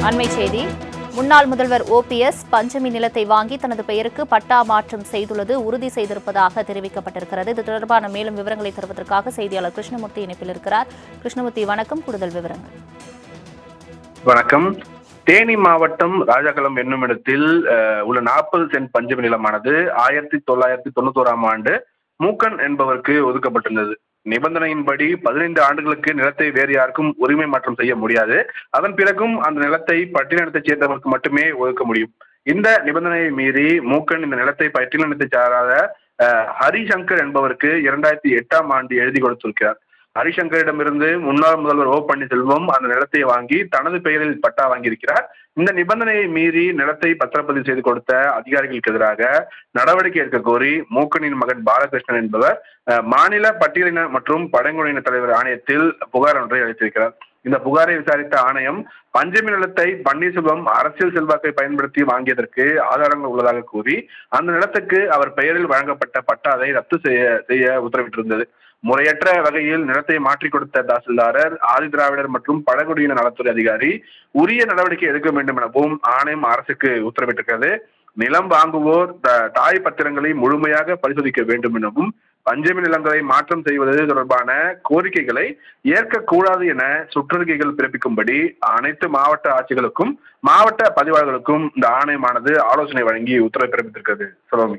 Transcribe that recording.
அண்மை செய்தி. முன்னாள் முதல்வர் ஓபிஎஸ் பஞ்சமி நிலத்தை வாங்கி தனது பெயருக்கு பட்டா மாற்றம் செய்துள்ளது உறுதி செய்திருப்பதாக தெரிவிக்கப்பட்டிருக்கிறது. இது தொடர்பான மேலும் விவரங்களை தருவதற்காக செய்தியாளர் கிருஷ்ணமூர்த்தி இணைப்பில் இருக்கிறார். கிருஷ்ணமூர்த்தி வணக்கம். கூடுதல் விவரங்கள். வணக்கம். தேனி மாவட்டம் ராஜாக்களம் என்னும் இடத்தில் அஹ், உள்ள நாற்பது சென்ட் பஞ்சமி நிலமானது ஆயிரத்தி தொள்ளாயிரத்தி தொண்ணூத்தோராம் ஆண்டு மூக்கன் என்பவருக்கு ஒதுக்கப்பட்டிருந்தது. நிபந்தனையின்படி பதினைந்து ஆண்டுகளுக்கு நிலத்தை வேறு யாருக்கும் உரிமை மாற்றம் செய்ய முடியாது. அதன் பிறகும் அந்த நிலத்தை பட்டியலினத்தைச் சேர்ந்தவருக்கு மட்டுமே ஒதுக்க முடியும். இந்த நிபந்தனையை மீறி மூக்கன் இந்த நிலத்தை பட்டியலினத்தை சாராத ஹரிசங்கர் என்பவருக்கு இரண்டாயிரத்தி எட்டாம் ஆண்டு எழுதி கொடுத்திருக்கிறார். ஹரிசங்கரிடமிருந்து முன்னாள் முதல்வர் ஓ பன்னீர்செல்வம் அந்த நிலத்தை வாங்கி தனது பெயரில் பட்டா வாங்கியிருக்கிறார். இந்த நிபந்தனையை மீறி நிலத்தை பத்திரப்பதிவு செய்து கொடுத்த அதிகாரிகளுக்கு எதிராக நடவடிக்கை எடுக்க கோரி மூக்கனின் மகன் பாலகிருஷ்ணன் என்பவர் மாநில பட்டியலின மற்றும் பழங்குடியின தலைவர் ஆணையத்தில் புகார் ஒன்றை அளித்திருக்கிறார். இந்த புகாரை விசாரித்த ஆணையம் பஞ்சமி நிலத்தை பன்னீர்செல்வம் அரசியல் செல்வாக்கை பயன்படுத்தி வாங்கியதற்கு ஆதாரங்கள் உள்ளதாக கூறி அந்த நிலத்துக்கு அவர் பெயரில் வழங்கப்பட்ட பட்டாவை ரத்து செய்ய செய்ய உத்தரவிட்டிருந்தது. முறையற்ற வகையில் நிலத்தை மாற்றிக் கொடுத்த தாசில்தாரர் ஆதி திராவிடர் மற்றும் பழங்குடியின நலத்துறை அதிகாரி உரிய நடவடிக்கை எடுக்க வேண்டும் எனவும் ஆணையம் அரசுக்கு உத்தரவிட்டிருக்கிறது. நிலம் வாங்குவோர் த- தாய் பத்திரங்களை முழுமையாக பரிசோதிக்க வேண்டும் எனவும் பஞ்சமி நிலங்களை மாற்றம் செய்வது தொடர்பான கோரிக்கைகளை ஏற்கக்கூடாது என சுற்றறிக்கைகள் பிறப்பிக்கும்படி அனைத்து மாவட்ட ஆட்சிகளுக்கும் மாவட்ட பதிவாளர்களுக்கும் இந்த ஆணையமானது ஆலோசனை வழங்கி உத்தரவு பிறப்பித்திருக்கிறது. சிவமி